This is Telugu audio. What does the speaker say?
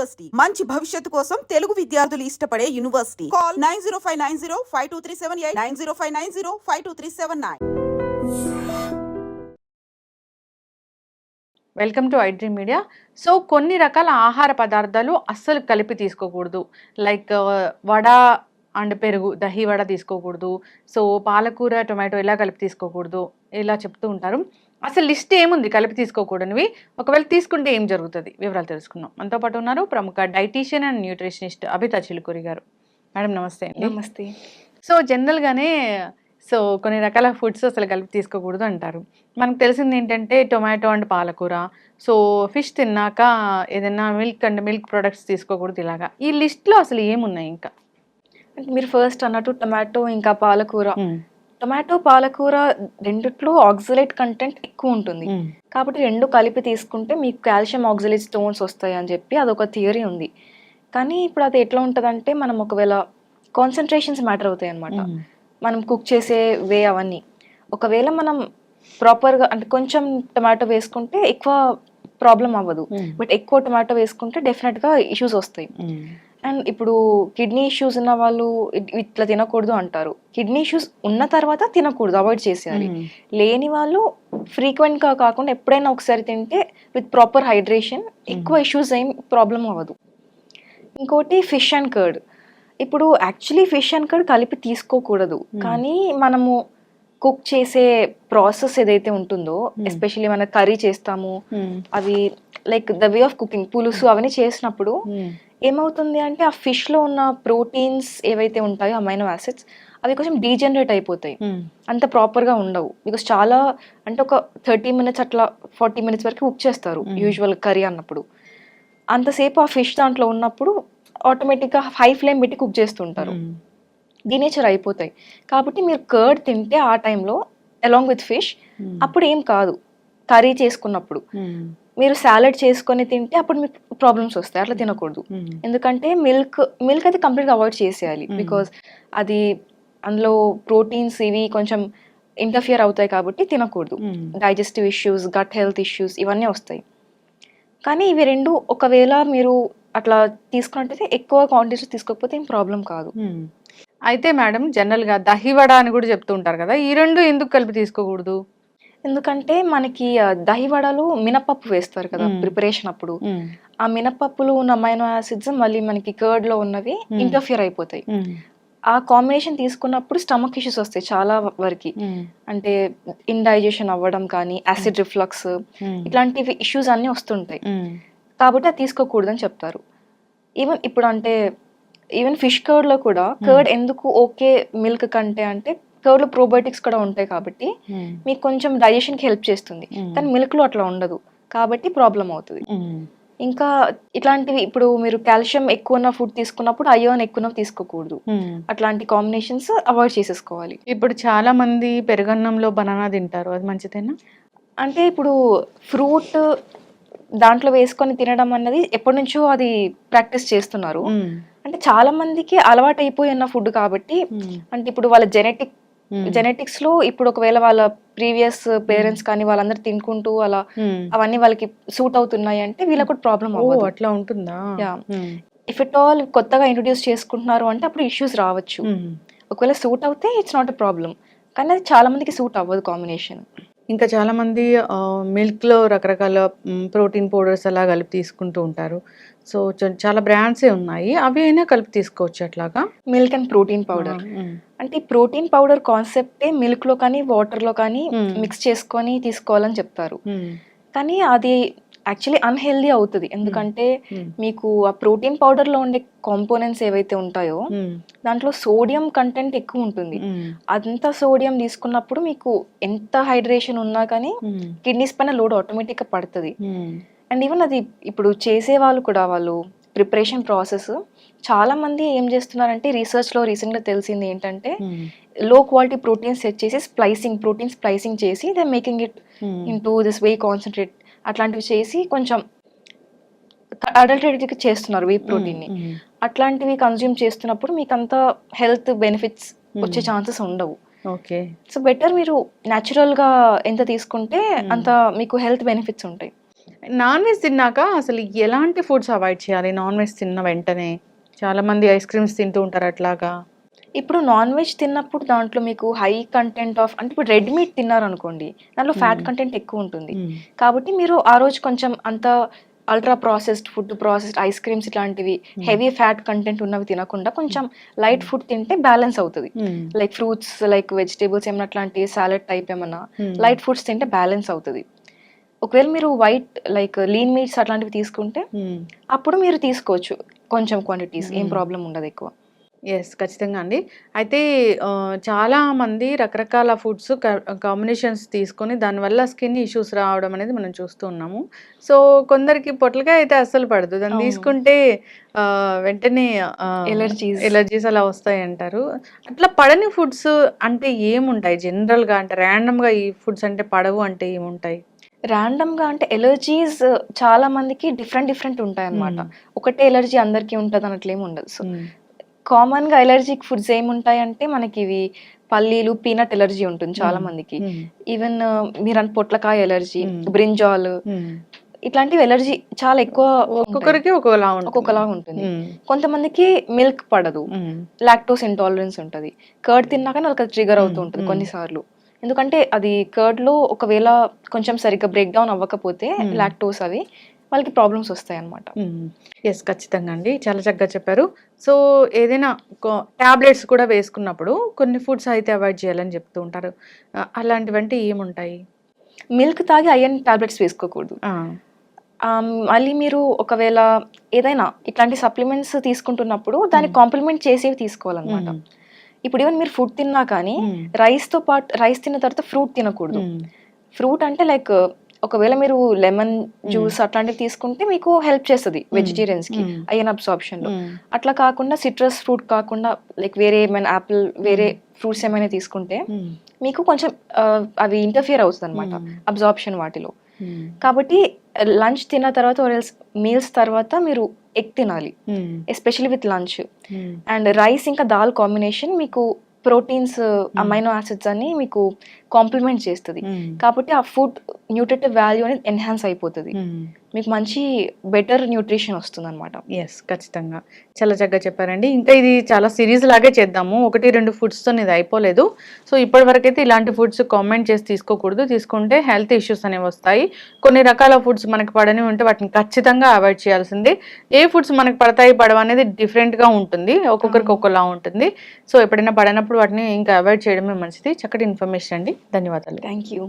యూనివర్సిటీ మంచి భవిష్యత్తు కోసం తెలుగు విద్యార్థులు ఇష్టపడే university call nine zero five nine zero five two three seven eight nine zero five nine zero five two three seven nine. Welcome to iDream media so కొన్ని రకాల ఆహార పదార్థాలు అస్సలు కలిపి తీసుకోకూడదు. లైక్ uh, వడ అండ్ పెరుగు దహి వడ తీసుకోకూడదు. సో పాలకూర టొమాటో ఇలా కలిపి తీసుకోకూడదు. ఇలా చెప్తూ ఉంటారు. అసలు లిస్ట్ ఏముంది కలిపి తీసుకోకూడనివి? ఒకవేళ తీసుకుంటే ఏం జరుగుతుంది? వివరాలు తెలుసుకుందాం. మనతో పాటు ఉన్నారు ప్రముఖ dietitian and nutritionist Abhitha Chilukuri గారు. మేడం నమస్తే నమస్తే. సో జనరల్గానే సో కొన్ని రకాల ఫుడ్స్ అసలు కలిపి తీసుకోకూడదు అంటారు. మనకు తెలిసింది ఏంటంటే టొమాటో అండ్ పాలకూర. సో ఫిష్ తిన్నాక ఏదైనా మిల్క్ అండ్ మిల్క్ ప్రొడక్ట్స్ తీసుకోకూడదు ఇలాగా. ఈ లిస్ట్లో అసలు ఏమున్నాయి ఇంకా? మీరు ఫస్ట్ అన్నట్టు టొమాటో ఇంకా పాలకూర. టొమాటో పాలకూర రెండిట్లో ఆక్సిలేట్ కంటెంట్ ఎక్కువ ఉంటుంది. కాబట్టి రెండు కలిపి తీసుకుంటే మీకు కాల్షియం ఆక్సిలేట్ స్టోన్స్ వస్తాయి అని చెప్పి అదొక థియరీ ఉంది. కానీ ఇప్పుడు అది ఎట్లా ఉంటుందంటే మనం ఒకవేళ కాన్సన్ట్రేషన్స్ మ్యాటర్ అవుతాయి అనమాట మనం కుక్ చేసే వే అవన్నీ. ఒకవేళ మనం ప్రాపర్గా అంటే కొంచెం టొమాటో వేసుకుంటే ఎక్కువ ప్రాబ్లం అవ్వదు. బట్ ఎక్కువ టొమాటో వేసుకుంటే డెఫినెట్గా ఇష్యూస్ వస్తాయి. అండ్ ఇప్పుడు కిడ్నీ ఇష్యూస్ ఉన్న వాళ్ళు ఇట్- ఇట్లా తినకూడదు అంటారు. కిడ్నీ ఇష్యూస్ ఉన్న తర్వాత తినకూడదు అవాయిడ్ చేసేయాలి. లేని వాళ్ళు ఫ్రీక్వెంట్గా కాకుండా ఎప్పుడైనా ఒకసారి తింటే విత్ ప్రాపర్ హైడ్రేషన్ ఎక్కువ ఇష్యూస్ ఏం ప్రాబ్లం అవ్వదు. ఇంకోటి ఫిష్ అండ్ కర్డ్. ఇప్పుడు యాక్చువల్లీ ఫిష్ అండ్ కర్డ్ కలిపి తీసుకోకూడదు. కానీ మనము కుక్ చేసే ప్రాసెస్ ఏదైతే ఉంటుందో ఎస్పెషల్లీ మన కర్రీ చేస్తాము అవి like the way of cooking పులుసు అవన్నీ చేసినప్పుడు ఏమవుతుంది అంటే ఆ ఫిష్లో ఉన్న ప్రోటీన్స్ ఏవైతే ఉంటాయో అమైనో యాసిడ్స్ అవి కొంచెం డీజనరేట్ అయిపోతాయి. అంత ప్రాపర్గా ఉండవు. బికాస్ చాలా అంటే ఒక థర్టీ మినిట్స్ అట్లా ఫార్టీ మినిట్స్ వరకు కుక్ చేస్తారు యూజువల్ కర్రీ అన్నప్పుడు. అంతసేపు ఆ ఫిష్ దాంట్లో ఉన్నప్పుడు ఆటోమేటిక్గా హై ఫ్లేమ్ పెట్టి కుక్ చేస్తుంటారు. డినేచర్ అయిపోతాయి. కాబట్టి మీరు కర్డ్ తింటే ఆ టైంలో అలాంగ్ విత్ ఫిష్ అప్పుడు ఏం కాదు. కర్రీ చేసుకున్నప్పుడు. మీరు సాలడ్ చేసుకొని తింటే అప్పుడు మీకు ప్రాబ్లమ్స్ వస్తాయి. అట్లా తినకూడదు. ఎందుకంటే మిల్క్ మిల్క్ అయితే కంప్లీట్గా అవాయిడ్ చేసేయాలి. బికాజ్ అది అందులో ప్రోటీన్స్ ఇవి కొంచెం ఇంటర్ఫియర్ అవుతాయి కాబట్టి తినకూడదు. Digestive issues gut health issues ఇవన్నీ వస్తాయి. కానీ ఇవి రెండు ఒకవేళ మీరు అట్లా తీసుకున్నట్టయితే ఎక్కువ క్వాంటిటీస్ తీసుకోకపోతే ఏం ప్రాబ్లం కాదు. అయితే మేడం జనరల్గా దహి వడ అని కూడా చెప్తూ ఉంటారు కదా ఈ రెండు ఎందుకు కలిపి తీసుకోకూడదు? ఎందుకంటే మనకి ఆ, దహి వడలు మినపప్పు వేస్తారు కదా. ప్రిపరేషన్ అప్పుడు. ఆ మినపప్పులో ఉన్న అమైనో యాసిడ్స్ మళ్ళీ మనకి కర్డ్లో ఉన్నవి. ఇంటర్ఫియర్ అయిపోతాయి. ఆ కాంబినేషన్ తీసుకున్నప్పుడు స్టమక్ ఇష్యూస్ వస్తాయి చాలా వరకు. అంటే ఇండైజెషన్ అవ్వడం కానీ యాసిడ్ రిఫ్లక్స్ ఇట్లాంటివి ఇష్యూస్ అన్నీ వస్తుంటాయి. కాబట్టి అది తీసుకోకూడదని చెప్తారు. ఈవెన్ ఇప్పుడు అంటే ఈవెన్ ఫిష్ కర్డ్లో కూడా కర్డ్ ఎందుకు ఓకే మిల్క్ కంటే అంటే కర్డ్లో ప్రోబయోటిక్స్ కూడా ఉంటాయి కాబట్టి మీకు కొంచెం డైజెషన్కి హెల్ప్ చేస్తుంది. కానీ మిల్క్లో అట్లా ఉండదు. కాబట్టి ప్రాబ్లం అవుతుంది. ఇంకా ఇట్లాంటివి ఇప్పుడు మీరు కాల్షియం ఎక్కువ ఉన్న ఫుడ్ తీసుకున్నప్పుడు అయోన్ ఎక్కువ తీసుకోకూడదు. అట్లాంటి కాంబినేషన్స్ అవాయిడ్ చేసేసుకోవాలి. ఇప్పుడు చాలా మంది పెరుగన్నంలో బనానా తింటారు. అది మంచిదేనా? అంటే ఇప్పుడు ఫ్రూట్ దాంట్లో వేసుకొని తినడం అన్నది ఎప్పటి నుంచో అది ప్రాక్టీస్ చేస్తున్నారు. అంటే చాలా మందికి అలవాటు అయిపోయి ఉన్న ఫుడ్ కాబట్టి అంటే ఇప్పుడు వాళ్ళ జెనెటిక్ జెనెటిక్స్లో ఇప్పుడు ఒకవేళ వాళ్ళ ప్రీవియస్ పేరెంట్స్ కానీ వాళ్ళందరూ తినుకుంటూ అలా అవన్నీ వాళ్ళకి సూట్ అవుతున్నాయి అంటే వీళ్ళకి కూడా ప్రాబ్లం అవ్వదు. అట్లా ఉంటుందా. ఇఫ్ ఇట్ ఆల్ కొత్తగా ఇంట్రొడ్యూస్ చేసుకుంటున్నారు అంటే అప్పుడు ఇష్యూస్ రావచ్చు. ఒకవేళ సూట్ అవుతే ఇట్స్ నాట్ ఎ ప్రాబ్లం కానీ అది చాలా మందికి సూట్ అవ్వదు కాంబినేషన్ ఇంకా చాలా మంది మిల్క్లో రకరకాల ప్రోటీన్ పౌడర్స్ అలా కలిపి తీసుకుంటూ ఉంటారు. సో చాలా బ్రాండ్సే ఉన్నాయి. అవి అయినా కలిపి తీసుకోవచ్చు అట్లాగా? Milk and protein powder. అంటే ఈ ప్రోటీన్ పౌడర్ కాన్సెప్టే మిల్క్లో కానీ వాటర్లో కానీ. మిక్స్ చేసుకొని తీసుకోవాలని చెప్తారు. కానీ అది యాక్చువల్లీ అన్హెల్దీ అవుతుంది. ఎందుకంటే మీకు ఆ ప్రోటీన్ పౌడర్లో ఉండే కాంపోనెంట్స్ ఏవైతే ఉంటాయో దాంట్లో సోడియం కంటెంట్ ఎక్కువ ఉంటుంది. అంత సోడియం తీసుకున్నప్పుడు మీకు ఎంత హైడ్రేషన్ ఉన్నా కానీ కిడ్నీస్ పైన లోడ్ ఆటోమేటిక్గా పడుతుంది. అండ్ ఈవెన్ అది ఇప్పుడు చేసే వాళ్ళు కూడా వాళ్ళు ప్రిపరేషన్ ప్రాసెస్ చాలా మంది ఏం చేస్తున్నారంటే రీసెర్చ్లో రీసెంట్గా తెలిసింది ఏంటంటే లో క్వాలిటీ ప్రోటీన్స్ సెట్ చేసి స్ప్లైసింగ్ ప్రోటీన్ స్ప్లైసింగ్ చేసి they making it into this way concentrate అట్లాంటివి చేసి కొంచెం అడల్టరేట్ చేస్తున్నారు వే ప్రోటీన్ని. అట్లాంటివి కన్జ్యూమ్ చేస్తున్నప్పుడు మీకు అంత హెల్త్ బెనిఫిట్స్ వచ్చే ఛాన్సెస్ ఉండవు. ఓకే. సో బెటర్ మీరు natural గా ఎంత తీసుకుంటే అంత మీకు హెల్త్ బెనిఫిట్స్ ఉంటాయి. నాన్ వెజ్ తిన్నాక అసలు ఎలాంటి ఫుడ్స్ అవాయిడ్ చేయాలి? నాన్ వెజ్ తిన్న వెంటనే. చాలా మంది ఐస్ క్రీమ్స్ తింటూ ఉంటారు అట్లాగా. ఇప్పుడు నాన్ వెజ్ తిన్నప్పుడు దాంట్లో మీకు హై కంటెంట్ ఆఫ్ అంటే ఇప్పుడు రెడ్ మీట్ తిన్నారనుకోండి దాంట్లో ఫ్యాట్. కంటెంట్ ఎక్కువ ఉంటుంది. కాబట్టి మీరు ఆ రోజు కొంచెం అంత ultra processed food processed ice creams ఇట్లాంటివి హెవీ ఫ్యాట్ కంటెంట్ ఉన్నవి తినకుండా కొంచెం లైట్ ఫుడ్ తింటే బ్యాలెన్స్ అవుతుంది. లైక్ ఫ్రూట్స్ లైక్ వెజిటేబుల్స్ ఏమన్నా అట్లాంటి సాలెడ్ టైప్ ఏమన్నా లైట్ ఫుడ్స్ తింటే బ్యాలెన్స్ అవుతుంది. ఒకవేళ మీరు వైట్ లైక్ లీన్ మీట్స్ అట్లాంటివి తీసుకుంటే అప్పుడు మీరు తీసుకోవచ్చు కొంచెం క్వాంటిటీస్ ఏం. ప్రాబ్లం ఉండదు ఎక్కువ. ఎస్ ఖచ్చితంగా అండి. అయితే ఆ, చాలా మంది రకరకాల ఫుడ్స్ కాంబినేషన్స్ తీసుకొని దానివల్ల స్కిన్ ఇష్యూస్ రావడం అనేది మనం చూస్తూ ఉన్నాము. సో కొందరికి పొట్లకాయ అయితే అస్సలు పడదు. దాన్ని. తీసుకుంటే వెంటనే Allergies. ఎలర్జీస్ అలా వస్తాయి అంటారు. అట్లా పడని ఫుడ్స్ అంటే ఏముంటాయి? జనరల్గా అంటే ర్యాండమ్గా ఈ ఫుడ్స్ అంటే పడవు అంటే ఏముంటాయి? ర్యాండమ్గా అంటే ఎలర్జీస్ చాలా మందికి డిఫరెంట్ డిఫరెంట్ ఉంటాయి అన్నమాట ఒకటే ఎలర్జీ అందరికీ ఉంటుంది అన్నట్లు ఏమి ఉండదు. సో కామన్గా ఎలర్జిక్ ఫుడ్స్ ఏముంటాయి అంటే మనకి ఇవి పల్లీలు పీనట్ ఎలర్జీ ఉంటుంది చాలా. మందికి ఈవెన్ మీరు అన్ పొట్లకాయ ఎలర్జీ. బ్రింజాల్ ఇట్లాంటివి ఎలర్జీ చాలా ఎక్కువ. ఒక్కొక్కరికి ఒక్కొక్కలా ఉంటుంది ఒక్కొక్కలా ఉంటుంది. కొంతమందికి మిల్క్ పడదు. లాక్టోస్ ఇంటాలరెన్స్ ఉంటుంది కర్డ్ తిన్నాక వాళ్ళకి ట్రిగర్ అవుతూ. ఉంటుంది. కొన్నిసార్లు ఎందుకంటే అది కర్డ్లో ఒకవేళ కొంచెం సరిగ్గా బ్రేక్ డౌన్ అవ్వకపోతే. లాక్టోస్ అవి వాళ్ళకి ప్రాబ్లమ్స్ వస్తాయి అనమాట ఎస్ ఖచ్చితంగా అండి. చాలా చక్కగా చెప్పారు. సో ఏదైనా టాబ్లెట్స్ కూడా వేసుకున్నప్పుడు కొన్ని ఫుడ్స్ అయితే అవాయిడ్ చేయాలని చెప్తూ ఉంటారు. అలాంటివంటే ఏముంటాయి? మిల్క్ తాగి ఐరన్ టాబ్లెట్స్ వేసుకోకూడదు. మళ్ళీ మీరు ఒకవేళ ఏదైనా ఇట్లాంటి సప్లిమెంట్స్ తీసుకుంటున్నప్పుడు దాన్ని కాంప్లిమెంట్ చేసేవి తీసుకోవాలన్నమాట. ఇప్పుడు ఈవెన్ మీరు ఫుడ్ తిన్నా కానీ మ్మ్. రైస్తో పాటు రైస్ తిన్న తర్వాత ఫ్రూట్ తినకూడదు. ఫ్రూట్ అంటే లైక్ ఒకవేళ మీరు లెమన్ జ్యూస్ అట్లాంటివి తీసుకుంటే మీకు హెల్ప్ చేస్తుంది వెజిటేరియన్స్కి మ్మ్. అయ్యన్ అబ్సార్ప్షన్లో. అట్లా కాకుండా సిట్రస్ ఫ్రూట్ కాకుండా లైక్ వేరే ఏమైనా యాపిల్ వేరే ఫ్రూట్స్ ఏమైనా తీసుకుంటే. మీకు కొంచెం అవి ఇంటర్ఫియర్ అవుతుంది అనమాట. అబ్జార్ప్షన్ వాటిలో. కాబట్టి లంచ్ తిన్న తర్వాత మీల్స్ తర్వాత మీరు ఎగ్ తినాలి మ్మ్. Especially with lunch. And rice ఇంకా దాల్ కాంబినేషన్ మీకు ప్రోటీన్స్ అమైనో యాసిడ్స్ అని మీకు కాంప్లిమెంట్ చేస్తుంది. కాబట్టి ఆ ఫుడ్ న్యూట్రిటివ్ వాల్యూ అనేది ఎన్హాన్స్ అయిపోతుంది. మీకు మంచి బెటర్ న్యూట్రిషన్ వస్తుంది అనమాట ఎస్ ఖచ్చితంగా. చాలా చక్కగా చెప్పారండి. ఇంకా ఇది చాలా సిరీస్ లాగే చేద్దాము. ఒకటి రెండు ఫుడ్స్తో ఇది అయిపోలేదు. సో ఇప్పటి వరకైతే ఇలాంటి ఫుడ్స్ కామెంట్ చేసి తీసుకోకూడదు. తీసుకుంటే హెల్త్ ఇష్యూస్ అనేవి వస్తాయి. కొన్ని రకాల ఫుడ్స్ మనకి పడని ఉంటే వాటిని ఖచ్చితంగా అవాయిడ్ చేయాల్సిందే. ఏ ఫుడ్స్ మనకి పడతాయి పడవ అనేది డిఫరెంట్గా ఉంటుంది. ఒక్కొక్కరికి ఒక్కొక్కలా ఉంటుంది. సో ఎప్పుడైనా పడినప్పుడు వాటిని ఇంకా అవాయిడ్ చేయడమే మంచిది. చక్కటి ఇన్ఫర్మేషన్ అండి. ధన్యవాదాలు థ్యాంక్ యూ